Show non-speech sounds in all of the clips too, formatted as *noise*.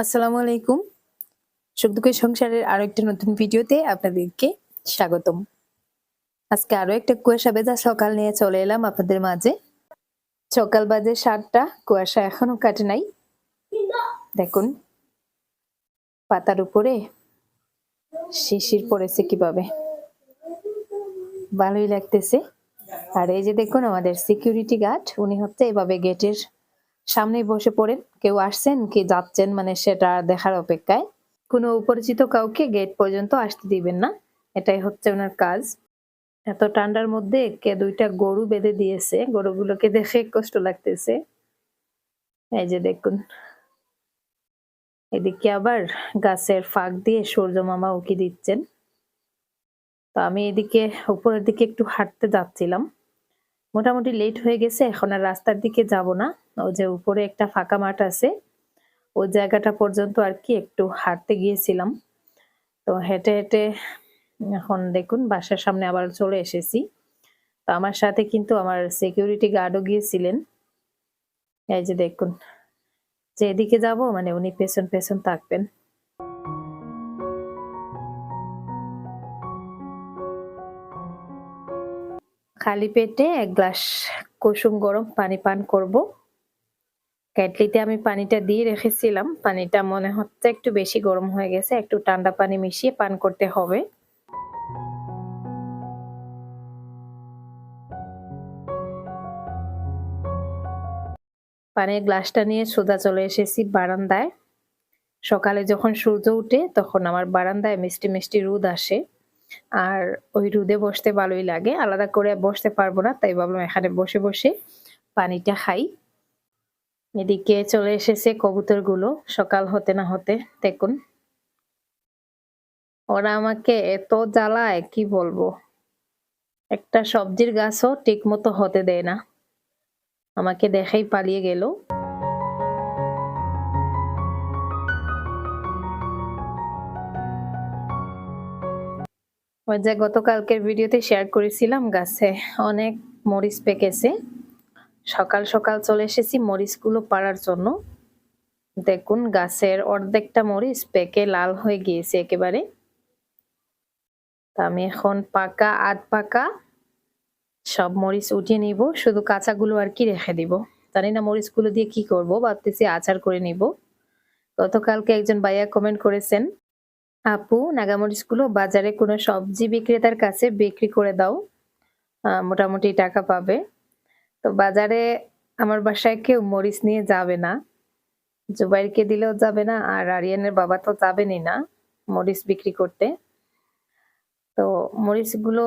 আসসালামু আলাইকুম সুখ দুঃখের সংসারের আরও একটা নতুন ভিডিওতে আপনাদেরকে স্বাগতম। আজকে আরও একটা কুয়াশা ভেজা সকাল নিয়ে চলে এলাম আপনাদের মাঝে। সকাল বাজে সাতটা, কুয়াশা এখনও কাটে নাই। দেখুন, পাতার উপরে শিশির পড়েছে কীভাবে। ভালোই লাগতেছে। আর এই যে দেখুন আমাদের সিকিউরিটি গার্ড উনি হচ্ছে এভাবে গেটের সামনে বসে পড়েন। কেউ আসছেন, কি যাচ্ছেন মানে সেটা দেখার অপেক্ষায়। কোনো অপরিচিত কাউকে গেট পর্যন্ত আসতে দিবেন না। এটাই হচ্ছে ওনার কাজ। এত ঠান্ডার মধ্যে কে দুইটা গরু বেঁধে দিয়েছে। গরুগুলোকে দেখে কষ্ট লাগতেছে। এই যে দেখুন। এদিকে আবার গাছের ফাঁক দিয়ে সূর্য মামা উকি দিচ্ছেন। তো আমি এদিকে, উপরের দিকে একটু হাঁটতে যাচ্ছিলাম। মোটামুটি লেট হয়ে গেছে, এখন আর রাস্তার দিকে যাব না। ও যে উপরে একটা ফাঁকা মাঠ আছে, ওই জায়গাটা পর্যন্ত আর কি একটু হাঁটতে গিয়েছিলাম। তো হেঁটে হেঁটে এখন দেখুন, বাসার সামনে আবার চলে এসেছি। তো আমার সাথে কিন্তু আমার সিকিউরিটি গার্ডও গিয়েছিলেন। এই যে দেখুন যে এদিকে যাব মানে উনি পেছন পেছন থাকবেন খালি পেটে এক গ্লাস কুসুম গরম পানি পান করব। কেটলিতে আমি পানিটা দিয়ে রেখেছিলাম। পানিটা মনে হচ্ছে একটু বেশি গরম হয়ে গেছে। একটু ঠান্ডা পানি মিশিয়ে পান করতে হবে। পানির গ্লাসটা নিয়ে সোজা চলে এসেছি বারান্দায়। সকালে যখন সূর্য উঠে তখন আমার বারান্দায় মিষ্টি মিষ্টি রোদ আসে। আর ওই রোদে বসতে ভালোই লাগে। আলাদা করে বসতে পারব না, তাই ভাবলাম এখানে বসে বসে পানিটা খাই। এদিকে চলে এসেছে কবুতরগুলো সকাল হতে না হতে, দেখুন। ওরা আমাকে এত জ্বালায়, কি বলব? একটা সবজির গাছও ঠিক মতো হতে দেয় না। আমাকে দেখাই পালিয়ে গেল। যে গতকালকের ভিডিওতে শেয়ার করেছিলাম গাছে, অনেক মরিচ পেকেছে। সকাল সকাল চলে এসেছি মরিচগুলো পাড়ার জন্য। দেখুন, গাছের অর্ধেকটা মরিচ পেকে লাল হয়ে গিয়েছে একেবারে। আমি এখন পাকা, আধ পাকা সব মরিচ উঠিয়ে নিব। শুধু কাঁচাগুলো আর কি রেখে দিব। জানি না মরিচগুলো দিয়ে কি করব, ভাবতেছি আচার করে নিব। গতকালকে একজন ভাইয়া কমেন্ট করেছেন আপু নাগামরিচগুলো বাজারে কোনো সবজি বিক্রেতার কাছে বিক্রি করে দাও। মোটামুটি টাকা পাবে। তো বাজারে আমার বাসায় কেউ মরিচ নিয়ে যাবে না। জুবাইরকে দিলেও যাবে না, আর আরিয়ানের বাবা তো যাবেনই না মরিচ বিক্রি করতে। তো মরিচগুলো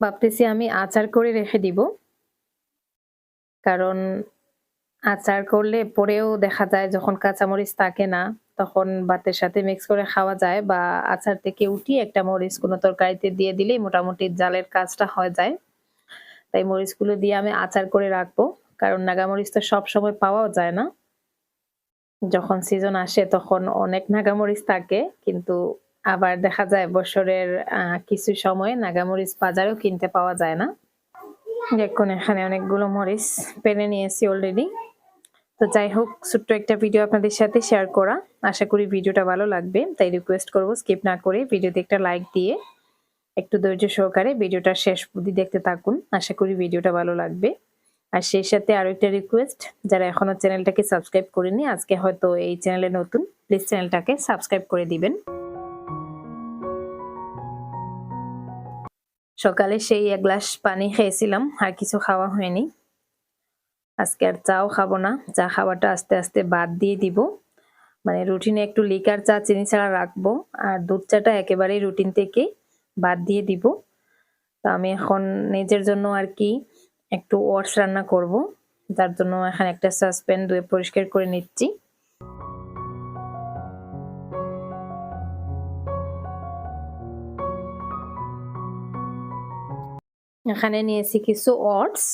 ভাবতেছি আমি আচার করে রেখে দিব। কারণ আচার করলে পরেও দেখা যায় যখন কাঁচামরিচ থাকে না, তখন ভাতের সাথে মিক্স করে খাওয়া যায় বা আচার থেকে উঠিয়ে একটা মরিচ কোনো তরকারিতে দিয়ে দিলেই মোটামুটি জালের কাজটা হয়ে যায়। তাই মরিচগুলো দিয়ে আমি আচার করে রাখব, কারণ নাগামরিচ তো সব সময় পাওয়াও যায় না। যখন সিজন আসে তখন অনেক নাগামরিচ থাকে, কিন্তু আবার দেখা যায় বছরের কিছু সময় নাগামরিচ বাজারেও কিনতে পাওয়া যায় না। দেখুন এখানে অনেকগুলো মরিচ পেনে নিয়েছি অলরেডি তো যাই হোক, ছোট্ট একটা ভিডিও আপনাদের সাথে শেয়ার করা। আশা করি ভিডিওটা ভালো লাগবে, তাই রিকোয়েস্ট করব স্কিপ না করে ভিডিওতে একটা লাইক দিয়ে একটু ধৈর্য সহকারে ভিডিওটা শেষ অবধি দেখতে থাকুন। আশা করি ভিডিওটা ভালো লাগবে। আর সেই সাথে আরও একটা রিকোয়েস্ট যারা এখনও চ্যানেলটাকে সাবস্ক্রাইব করেনি আজকে হয়তো এই চ্যানেলে নতুন প্লিজ চ্যানেলটাকে সাবস্ক্রাইব করে দিবেন। সকালে সেই এক গ্লাস পানি খেয়েছিলাম, আর কিছু খাওয়া হয়নি। আজকে আর চাও খাব না। চা খাওয়াটা আস্তে আস্তে বাদ দিয়ে দিব। মানে রুটিনে একটু লিকার চা, চিনি ছাড়া রাখব। আর দুধ চাটা একেবারেই রুটিন থেকে বাদ দিয়ে দিব। তো আমি এখন নিজের জন্য আর কি একটু ওটস রান্না করব। যার জন্য এখানে একটা সাসপেন ধুয়ে পরিষ্কার করে নিচ্ছি। এখানে নিয়েছি কিছু ওটস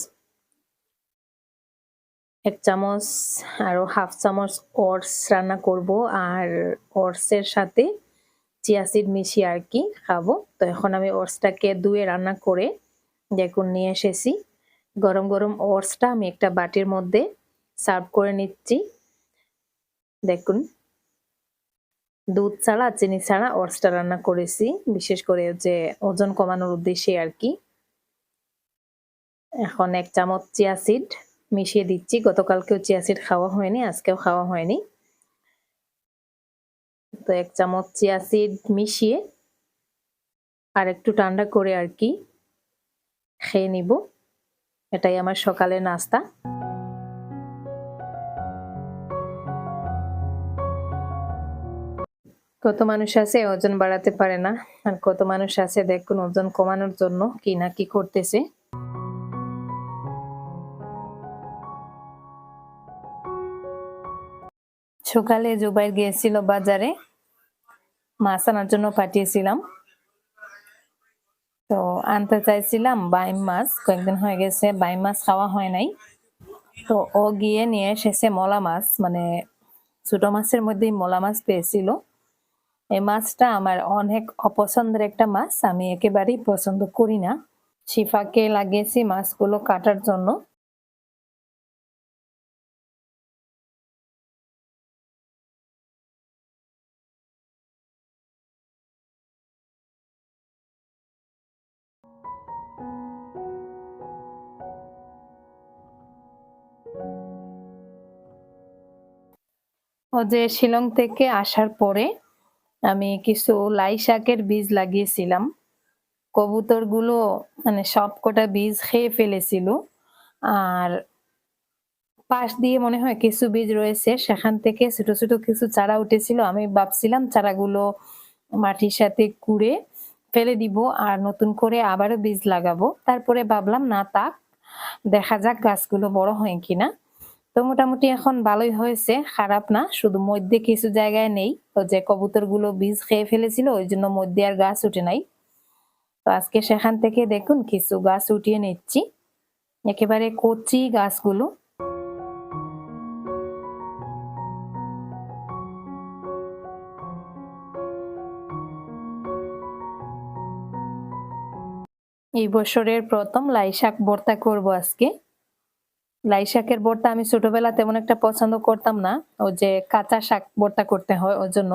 এক চামচ আরও হাফ চামচ ওটস রান্না করব, আর ওটসের সাথে চিয়া সিড মিশিয়ে আর কি খাব। তো এখন আমি ওটসটাকে ধুয়ে রান্না করে দেখুন নিয়ে এসেছি। গরম গরম ওটসটা আমি একটা বাটির মধ্যে সার্ভ করে নিচ্ছি। দেখুন, দুধ ছাড়া, চিনি ছাড়া অর্সটা রান্না করেছি, বিশেষ করে যে ওজন কমানোর উদ্দেশ্যে আর কি। এখন এক চামচ চিয়া সিড মিশিয়ে দিচ্ছি। গতকালকেও চিয়া সিড খাওয়া হয়নি, আজকেও খাওয়া হয়নি। তো এক চামচ চিয়া সিড মিশিয়ে আর একটু ঠান্ডা করে আর কি খেয়ে নিব। এটাই আমার সকালের নাস্তা। কত মানুষ আছে, ওজন বাড়াতে পারে না। আর কত মানুষ আছে, দেখুন, ওজন কমানোর জন্য কি না কি করতেছে। সকালে জুবাইর গিয়েছিল বাজারে। মাছ আনার জন্য পাঠিয়েছিলাম। তো আনতে চাইছিলাম বাইম মাছ। কয়েকদিন হয়ে গেছে, বাইম মাছ খাওয়া হয় নাই। তো ও গিয়ে নিয়ে এসেছে মলা মাছ মানে ছোট মাছের মধ্যেই মলা মাছ পেয়েছিল। এই মাছটা আমার অনেক অপছন্দের একটা মাছ, আমি একেবারেই পছন্দ করি না। শিফাকে লাগিয়েছি মাছগুলো কাটার জন্য। যে শিলং থেকে আসার পরে আমি কিছু লাই শাকের বীজ লাগিয়েছিলাম। কবুতরগুলো মানে সব কটা বীজ খেয়ে ফেলেছিল। আর পাশ দিয়ে মনে হয় কিছু বীজ রয়েছে, সেখান থেকে ছোট ছোট কিছু চারা উঠেছিল। আমি ভাবছিলাম চারাগুলো মাটির সাথে কুড়ে ফেলে দিব আর নতুন করে আবারও বীজ লাগাবো। তারপরে ভাবলাম, না তাক দেখা যাক গাছগুলো বড় হয় কিনা। তো মোটামুটি এখন ভালোই হয়েছে, খারাপ না, শুধু মধ্যে কিছু জায়গায় নেই। তো যে কবুতরগুলো বীজ খেয়ে ফেলেছিল, ওই জন্য মধ্যে আর গাছ উঠে নাই। তো আজকে সেখান থেকে দেখুন, কিছু গাছ উঠিয়ে নিচ্ছি। একেবারে কচি গাছগুলো। এই বছরের প্রথম লাই শাক ভর্তা করব আজকে। লাই শাকের ভর্তা আমি ছোটবেলা তেমন একটা পছন্দ করতাম না। ও যে কাঁচা শাক ভর্তা করতে হয় ওর জন্য।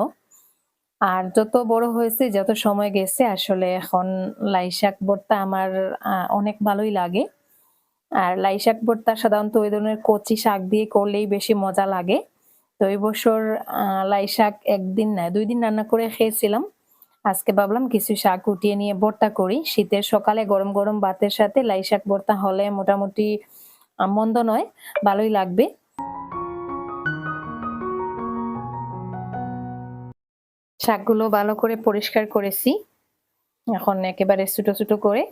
আর যত বড় হয়েছে, যত সময় গেছে, আসলে এখন লাই শাক ভর্তা আমার অনেক ভালোই লাগে। আর লাই শাক ভর্তা সাধারণত ওই ধরনের কচি শাক দিয়ে করলেই বেশি মজা লাগে। তো এই বছর লাই শাক একদিন না, দুই দিন রান্না করে খেয়েছিলাম। আজকে ভাবলাম কিছু শাক উঠিয়ে নিয়ে ভর্তা করি। শীতের সকালে গরম গরম ভাতের সাথে লাই শাক ভর্তা হলে মোটামুটি মন্দ নয়, ভালোই লাগবে। শাকগুলো ভালো করে পরিষ্কার করেছি। এখন একেবারে ছোট ছোট করে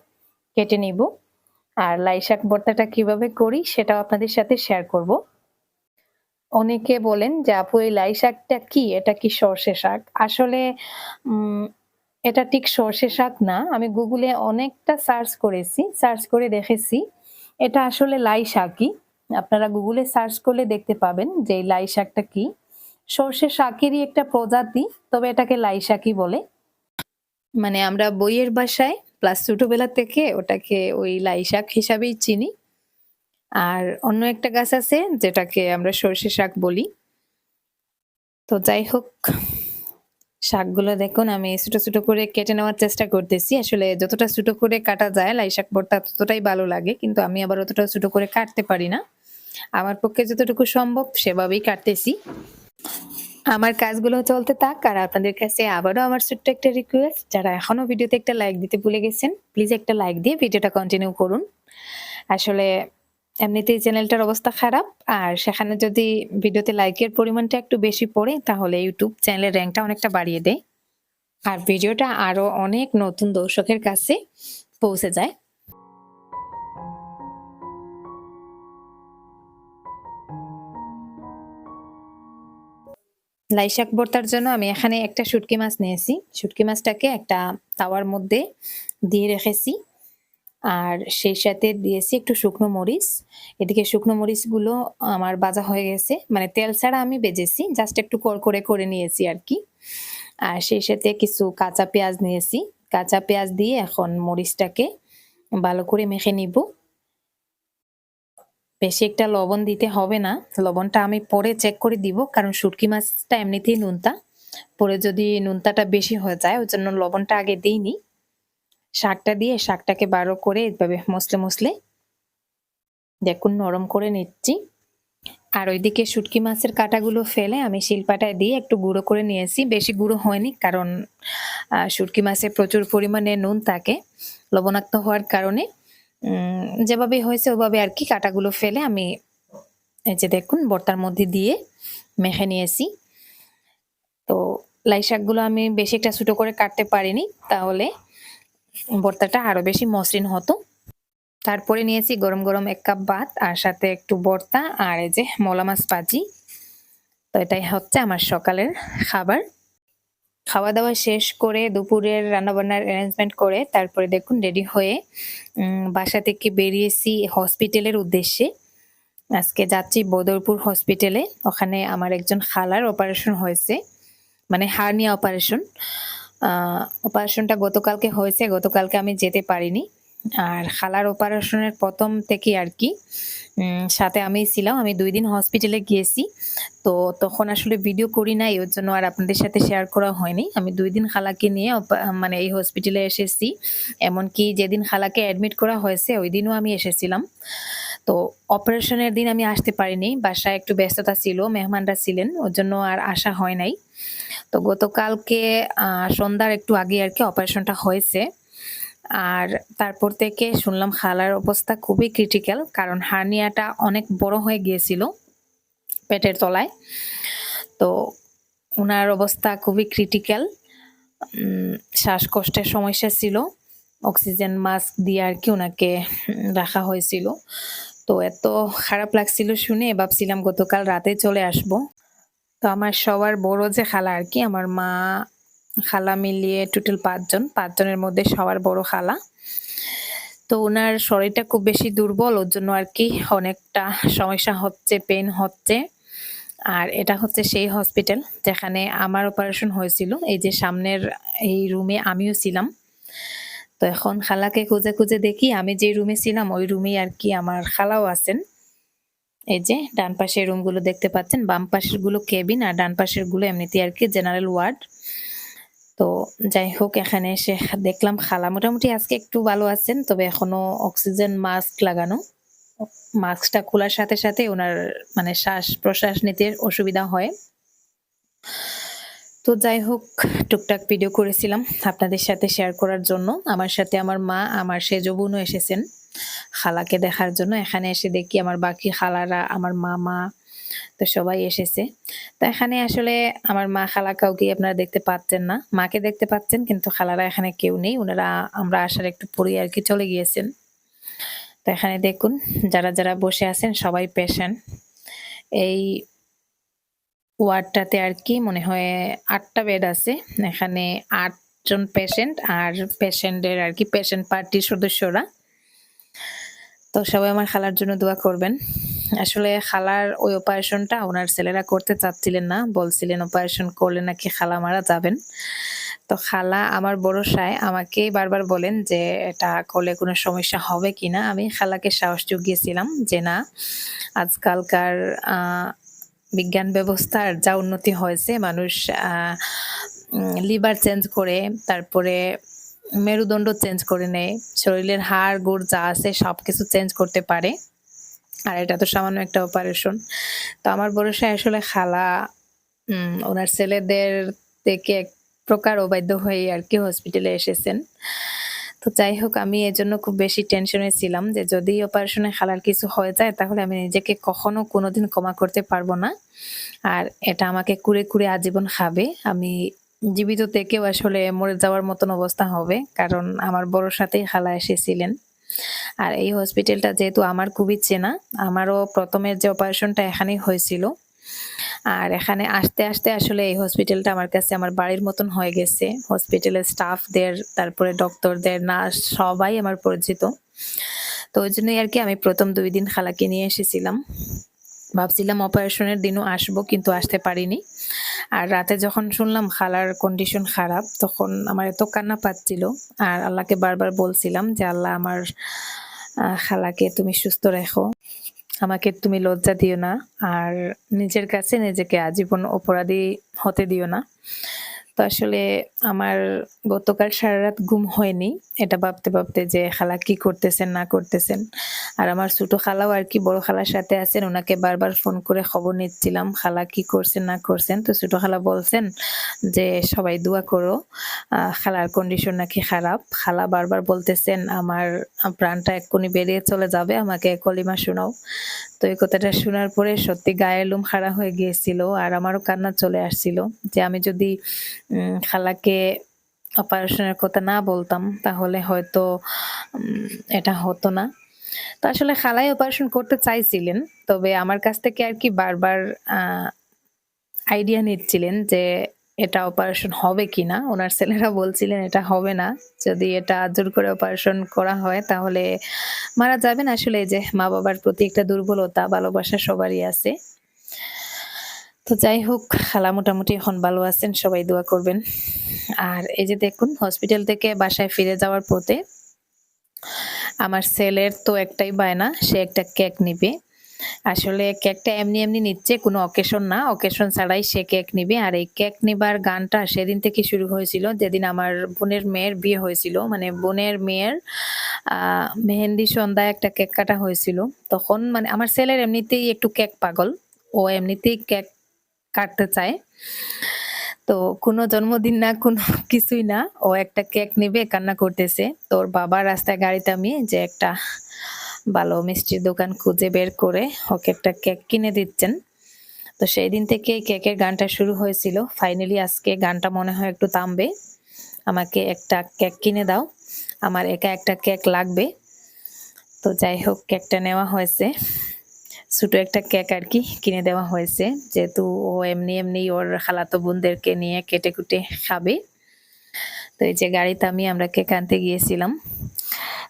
কেটে নিব। আর লাই শাক ভর্তাটা কীভাবে করি সেটাও আপনাদের সাথে শেয়ার করব। অনেকে বলেন যে, আপু, এই লাই শাকটা কি? এটা কি সর্ষে শাক? আসলে এটা ঠিক সর্ষে শাক না। আমি গুগলে অনেকটা সার্চ করেছি সার্চ করে দেখেছি। এটা আসলে লাই শাকই আপনারা গুগলে সার্চ করলে দেখতে পাবেন যে লাই শাকটা কি। সর্ষে শাকেরই একটা প্রজাতি, তবে এটাকে লাই শাকই বলে। মানে আমরা বইয়ের বাসায় প্লাস ছোটবেলা থেকে ওটাকে ওই লাই শাক হিসাবেই চিনি। আর অন্য একটা গাছ আছে যেটাকে আমরা সর্ষে শাক বলি। তো যাই হোক শাকগুলো দেখুন, আমি ছোট ছোট করে কেটে নেওয়ার চেষ্টা করতেছি। আসলে যতটা ছোট করে কাটা যায় লাই শাক ভর্তা ততটাই ভালো লাগে, কিন্তু আমি আবার অতটা ছোট করে কাটতে পারি না। আমার পক্ষে যতটুকু সম্ভব সেভাবেই কাটতেছি। আমার কাজগুলো চলতে থাক, আর আপনাদের কাছে আবারও আমার ছোট্ট একটা রিকোয়েস্ট যারা এখনও ভিডিওতে একটা লাইক দিতে ভুলে গেছেন প্লিজ একটা লাইক দিয়ে ভিডিওটা কন্টিনিউ করুন। আসলে এমনিতেই চ্যানেলটার অবস্থা খারাপ। আর সেখানে যদি ভিডিওতে লাইকের পরিমাণটা একটু বেশি পড়ে, তাহলে ইউটিউব চ্যানেলের র্যাঙ্কটা অনেকটা বাড়িয়ে দেয়। আর ভিডিওটা আরও অনেক নতুন দর্শকের কাছে পৌঁছে যায়। লাই শাক ভর্তার জন্য আমি এখানে একটা শুটকি মাছ নিয়েছি। শুটকি মাছটাকে একটা তাওয়ার মধ্যে দিয়ে রেখেছি। আর সেই সাথে দিয়েছি একটু শুকনো মরিচ। এদিকে শুকনো মরিচগুলো আমার বাজা হয়ে গেছে। মানে তেল ছাড়া আমি বেজেছি জাস্ট একটু করে করে নিয়েছি আর কি আর সেই সাথে কিছু কাঁচা পেঁয়াজ নিয়েছি। কাঁচা পেঁয়াজ দিয়ে এখন মরিচটাকে ভালো করে মেখে নিব। বেশি একটা লবণ দিতে হবে না। লবণটা আমি পরে চেক করে দিব, কারণ শুটকি মাছটা এমনিতেই নুনতা। পরে যদি নুনতাটা বেশি হয়ে যায়, ওই জন্য লবণটা আগে দিইনি। শাকটা দিয়ে শাকটাকে বারো করে এভাবে মসলে মসলে দেখুন নরম করে নিচ্ছি। আর ওইদিকে শুটকি মাছের কাঁটাগুলো ফেলে আমি শিলপাটায় দিয়ে একটু গুঁড়ো করে নিয়েছি। বেশি গুঁড়ো হয়নি, কারণ শুটকি মাছে প্রচুর পরিমাণে নুন থাকে, লবণাক্ত হওয়ার কারণে। যেভাবে হয়েছে ওভাবে আর কি কাঁটাগুলো ফেলে আমি এই যে দেখুন, বর্তার মধ্যে দিয়ে মেখে নিয়েছি। তো লাই শাকগুলো আমি বেশি একটা ছোটো করে কাটতে পারিনি, তাহলে ভর্তাটা আরও বেশি মসৃণ হতো। তারপরে নিয়েছি গরম গরম এক কাপ ভাত আর সাথে একটু ভর্তা আর এই যে মলা মাছ ভাজি। তো এটাই হচ্ছে আমার সকালের খাবার। খাওয়া দাওয়া শেষ করে দুপুরের রান্নাবান্নার অ্যারেঞ্জমেন্ট করে তারপরে দেখুন রেডি হয়ে বাসা থেকে বেরিয়েছি হসপিটালের উদ্দেশ্যে। আজকে যাচ্ছি বদরপুর হসপিটালে ওখানে আমার একজন খালার অপারেশন হয়েছে। মানে হার্নিয়া অপারেশন অপারেশনটা গতকালকে হয়েছে, গতকালকে আমি যেতে পারিনি। আর খালার অপারেশনের প্রথম থেকে আর কি সাথে আমি ছিলাম। আমি দুই দিন হসপিটালে গিয়েছি। তো তখন আসলে ভিডিও করি নাই ওর জন্য আর আপনাদের সাথে শেয়ার করা হয়নি। আমি দুই দিন খালাকে নিয়ে মানে এই হসপিটালে এসেছি। এমনকি যেদিন খালাকে অ্যাডমিট করা হয়েছে, ওই দিনও আমি এসেছিলাম। তো অপারেশনের দিন আমি আসতে পারিনি। বাসায় একটু ব্যস্ততা ছিল, মেহমানরা ছিলেন ওর জন্য আর আসা হয় নাই। তো গতকালকে সন্ধ্যার একটু আগে আর কি অপারেশনটা হয়েছে। আর তারপর থেকে শুনলাম খালার অবস্থা খুবই ক্রিটিক্যাল কারণ হার্নিয়াটা অনেক বড় হয়ে গিয়েছিল পেটের তলায়। তো ওনার অবস্থা খুবই ক্রিটিক্যাল শ্বাসকষ্টের সমস্যা ছিল। অক্সিজেন মাস্ক দিয়ে আর কি ওনাকে রাখা হয়েছিল। তো এত খারাপ লাগছিল শুনে ভাবছিলাম গতকাল রাতে চলে আসব। তো আমার সবার বড় যে খালা আর কি, আমার মা, খালা মিলিয়ে টোটাল পাঁচজন। পাঁচজনের মধ্যে সবার বড় খালা। তো ওনার শরীরটা খুব বেশি দুর্বল, ওর জন্য আর কি অনেকটা সমস্যা হচ্ছে পেন হচ্ছে। আর এটা হচ্ছে সেই হসপিটাল যেখানে আমার অপারেশন হয়েছিল। এই যে সামনের এই রুমে আমিও ছিলাম। তো এখন খালাকে খুঁজে খুঁজে দেখি, আমি যে রুমে ছিলাম, ওই রুমেই আর কি আমার খালাও আছেন। এই যে ডান পাশের রুমগুলো দেখতে পাচ্ছেন, বাম পাশেরগুলো কেবিন আর ডান পাশেরগুলো এমনিতে আর কি জেনারেল ওয়ার্ড তো যাই হোক, এখানে এসে দেখলাম খালা। মোটামুটি আজকে একটু ভালো আছেন, তবে এখনও অক্সিজেন মাস্ক লাগানো। মাস্কটা খোলার সাথে সাথে ওনার মানে শ্বাস প্রশ্বাস নিতে অসুবিধা হয়। তো যাই হোক, টুকটাক ভিডিও করেছিলাম আপনাদের সাথে শেয়ার করার জন্য। আমার সাথে আমার মা, আমার সেজ বোনও এসেছেন। খালাকে দেখার জন্য। এখানে এসে দেখি আমার বাকি খালারা, আমার মামা, তো সবাই এসেছে। তো এখানে আসলে আমার মা খালা কাউকে আপনারা দেখতে পাচ্ছেন না। মাকে দেখতে পাচ্ছেন, কিন্তু খালারা এখানে কেউ নেই। ওনারা আমরা আসার একটু পরে আর কি চলে গিয়েছেন। তো এখানে দেখুন, যারা যারা বসে আছেন, সবাই পেশেন্ট। এই ওয়ার্ডটাতে আর কি মনে হয় আটটা বেড আছে। এখানে আটজন পেশেন্ট আর পেশেন্টের আর কি পেশেন্ট পার্টির সদস্যরা। তো সবাই আমার খালার জন্য দোয়া করবেন। আসলে খালার ওই অপারেশনটা ওনার ছেলেরা করতে চাচ্ছিলেন না, বলছিলেন অপারেশন করলে নাকি খালা মারা যাবেন। তো খালা আমার বড় সায় আমাকে বারবার বলেন যে এটা করলে কোনো সমস্যা হবে কিনা। আমি খালাকে সাহস জুগিয়েছিলাম যে না, আজকালকার বিজ্ঞান ব্যবস্থার যা উন্নতি হয়েছে, মানুষ লিভার চেঞ্জ করে, তারপরে মেরুদণ্ড চেঞ্জ করে নেয়। শরীরের হাড়, গোড় যা আছে সব কিছু চেঞ্জ করতে পারে। আর এটা তো সামান্য একটা অপারেশন তো আমার ভরসায় আসলে খালা ওনার ছেলেদের থেকে এক প্রকার অবাধ্য হয়ে আর কি হসপিটালে এসেছেন। তো যাই হোক, আমি এজন্য খুব বেশি টেনশনে ছিলাম যে যদি অপারেশনে খালার কিছু হয়ে যায়, তাহলে আমি নিজেকে কখনো কোনোদিন ক্ষমা করতে পারব না। আর এটা আমাকে কুড়ে কুড়ে আজীবন খাবে। আমি জীবিত থেকেও আসলে মরে যাওয়ার মতন অবস্থা হবে, কারণ আমার বড় সাথেই খালা এসেছিলেন। আর এই হসপিটালটা যেহেতু আমার খুবই চেনা, আমারও প্রথমের যে অপারেশনটা এখানেই হয়েছিল। আর এখানে আসতে আসতে আসলে এই হসপিটালটা আমার কাছে আমার বাড়ির মতন হয়ে গেছে। হসপিটালের স্টাফদের তারপরে ডক্টরদের নার্স সবাই আমার পরিচিত। তো ওই জন্যই আর কি আমি প্রথম দুই দিন খালাকে নিয়ে এসেছিলাম। ভাবছিলাম অপারেশনের দিনও আসব, কিন্তু আসতে পারিনি। আর রাতে যখন শুনলাম খালার কন্ডিশন খারাপ, তখন আমার এত কান্না পাচ্ছিল। আর আল্লাহকে বারবার বলছিলাম যে, আল্লাহ আমার খালাকে তুমি সুস্থ রেখো। আমাকে তুমি লজ্জা দিও না। আর নিজের কাছে নিজেকে আজীবন অপরাধী হতে দিও না। তো আসলে আমার গতকাল সারা রাত ঘুম হয়নি। এটা ভাবতে ভাবতে যে খালা কি করতেছেন, না করতেছেন। আর আমার ছোট খালাও আর কি বড় খালার সাথে আছেন, ওনাকে বারবার ফোন করে খবর নিচ্ছিলাম, খালা কি করছেন, না করছেন। তো ছোট খালা বলছেন যে, সবাই দোয়া করো খালার কন্ডিশন নাকি খারাপ। খালা বারবার বলতেছেন, আমার প্রাণটা এক্ষুনি বেরিয়ে চলে যাবে, আমাকে কলিমা শোনাও। তো এই কথাটা শোনার পরে সত্যি গায়ের লুম খাড়া হয়ে গিয়েছিল, আর আমারও কান্না চলে আসছিল যে, আমি যদি খালাকে অপারেশনের কথা না বলতাম, তাহলে হয়তো এটা হতো না। তো আসলে খালাই অপারেশন করতে চাইছিলেন, তবে আমার কাছ থেকে আর কি বারবার আইডিয়া নিচ্ছিলেন যে এটা অপারেশন হবে কিনা। ওনার ছেলেরা বলছিলেন এটা হবে না। যদি এটা জোর করে অপারেশন করা হয়, তাহলে মারা যাবেন। আসলে যে মা বাবার প্রতি একটা দুর্বলতা, ভালোবাসা সবারই আছে। তো যাই হোক, খালা মোটামুটি এখন ভালো আছেন, সবাই দোয়া করবেন। আর এই যে দেখুন হসপিটাল থেকে বাসায় ফিরে যাওয়ার পথে আমার ছেলের তো একটাই বায়না, সে একটা কেক নিবে। আসলে কেকটা এমনি এমনি নিচ্ছে, কোনো অকেশন না। অকেশন ছাড়াই সে কেক নিবে। আর এই কেক নিবার গানটা সেদিন থেকে শুরু হয়েছিল, যেদিন আমার বোনের মেয়ের বিয়ে হয়েছিল। মানে বোনের মেয়ের মেহেন্দি সন্ধ্যায় একটা কেক কাটা হয়েছিল। তখন মানে আমার ছেলের এমনিতেই একটু কেক পাগল। ও এমনিতেই কেক কাটতে চায়। তো কোনো জন্মদিন না, কোনো *laughs* কিছুই না। ও একটা কেক নেবে, কান্না করতেছে। তোর বাবা রাস্তায় গাড়িতে আমি যে একটা ভালো মিষ্টির দোকান খুঁজে বের করে ওকে একটা কেক কিনে দিচ্ছেন। তো সেই দিন থেকে কেকের গানটা শুরু হয়েছিল। ফাইনালি আজকে গানটা মনে হয় একটু থামবে। আমাকে একটা কেক কিনে দাও। আমার একা একটা কেক লাগবে। তো যাই হোক, কেকটা নেওয়া হয়েছে। ছোটো একটা কেক আর কি কিনে দেওয়া হয়েছে। যেহেতু ও এমনি এমনি ওর খালাতো বোনদেরকে নিয়ে কেটে কুটে খাবে। তো এই যে গাড়িতে আমি আমরা কেক আনতে গিয়েছিলাম।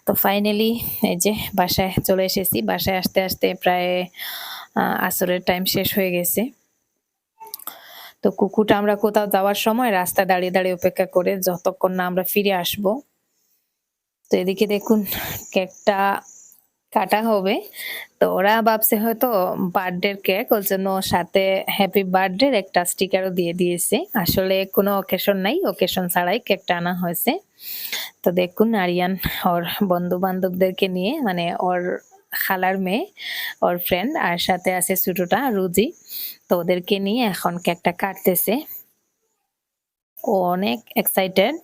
তো ফাইনালি এই যে বাসায় চলে এসেছি। বাসায় আসতে আসতে প্রায় আসরের টাইম শেষ হয়ে গেছে। তো কুকুরটা আমরা কোথাও যাওয়ার সময় রাস্তা দাঁড়িয়ে দাঁড়িয়ে অপেক্ষা করে যতক্ষণ না আমরা ফিরে আসব। তো এদিকে দেখুন কেকটা কাটা হবে। তো ওরা ভাবছে হয়তো বার্থডের কেক ওর জন্য সাথে হ্যাপি বার্থডে একটা স্টিকারও দিয়ে দিয়েছে। আসলে কোনো অকেশন নাই অকেশন ছাড়াই কেকটা আনা হয়েছে। তো দেখুন আরিয়ান, ওর বন্ধু বান্ধবদেরকে নিয়ে মানে ওর খালার মেয়ে, ওর ফ্রেন্ড আর সাথে আছে ছোটটা রুজি। তো ওদেরকে নিয়ে এখন কেকটা কাটতেছে। ও অনেক এক্সাইটেড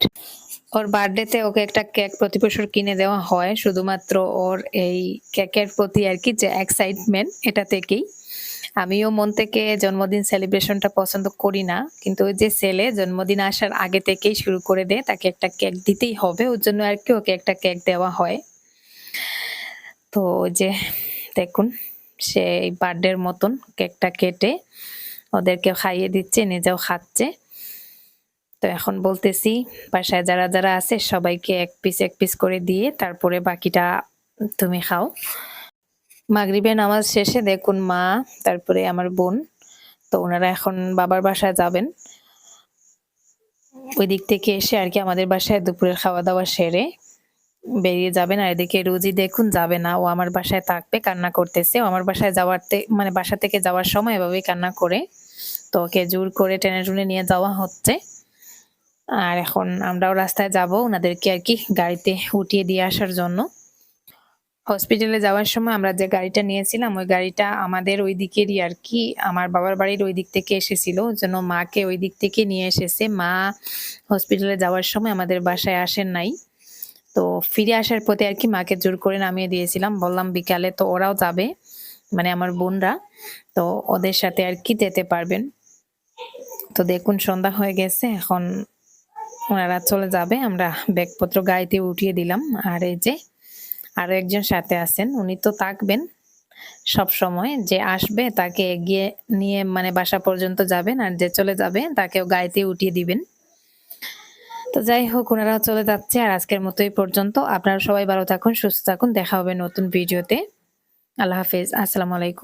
ওর বার্থডেতে ওকে একটা কেক প্রতি বছর কিনে দেওয়া হয়। শুধুমাত্র ওর এই কেকের প্রতি আর কি যে এক্সাইটমেন্ট এটা থেকেই। আমিও মন থেকে জন্মদিন সেলিব্রেশনটা পছন্দ করি না, কিন্তু ওই যে ছেলে জন্মদিন আসার আগে থেকেই শুরু করে দেয়, তাকে একটা কেক দিতেই হবে, ওর জন্য আর কি ওকে একটা কেক দেওয়া হয়। তো যে দেখুন, সে বার্থডের মতন কেকটা কেটে ওদেরকে খাইয়ে দিচ্ছে, নিজেও খাচ্ছে। তো এখন বলতেছি, বাসায় যারা যারা আছে সবাইকে এক পিস এক পিস করে দিয়ে তারপরে বাকিটা তুমি খাও। মাগরিবের নামাজ শেষে দেখুন মা, তারপরে আমার বোন, তো ওনারা এখন বাবার বাসায় যাবেন। ওই দিক থেকে এসে আর কি আমাদের বাসায় দুপুরের খাওয়া দাওয়া সেরে বেরিয়ে যাবেন। আর এদিকে রুজি দেখুন যাবে না, ও আমার বাসায় থাকবে, কান্না করতেছে। ও আমার বাসায় যাওয়ার মানে বাসা থেকে যাওয়ার সময় এভাবেই কান্না করে। তো ওকে জোর করে টেনে টুনে নিয়ে যাওয়া হচ্ছে। আর এখন আমরাও রাস্তায় যাব ওনাদেরকে আর কি গাড়িতে উঠিয়ে দিয়ে আসার জন্য। হসপিটালে যাওয়ার সময় আমরা যে গাড়িটা নিয়েছিলাম, ওই গাড়িটা আমাদের ওই দিকেরই আর কি, আমার বাবার বাড়ির ওই দিক থেকে এসেছিল, ওই জন্য মাকে ওই দিক থেকে নিয়ে এসেছে। মা হসপিটালে যাওয়ার সময় আমাদের বাসায় আসেন নাই। তো ফিরে আসার পথে আর কি মাকে জোর করে নামিয়ে দিয়েছিলাম। বললাম, বিকালে তো ওরাও যাবে মানে আমার বোনরা, তো ওদের সাথে আর কি যেতে পারবেন? তো দেখুন, সন্ধ্যা হয়ে গেছে, এখন ওনারা চলে যাবে, আমরা ব্যাগপত্র গাড়িতে উঠিয়ে দিলাম। আর এই যে আরও একজন সাথে আছেন, উনি তো থাকবেন সব সময়, যে আসবে তাকে এগিয়ে নিয়ে মানে বাসা পর্যন্ত যাবেন, আর যে চলে যাবে তাকেও গাড়িতে উঠিয়ে দিবেন। তো যাই হোক ওনারা চলে যাচ্ছে, আর আজকের মতো এই পর্যন্ত। আপনারা সবাই ভালো থাকুন, সুস্থ থাকুন, দেখা হবে নতুন ভিডিওতে। আল্লাহ হাফিজ, আসসালামু আলাইকুম।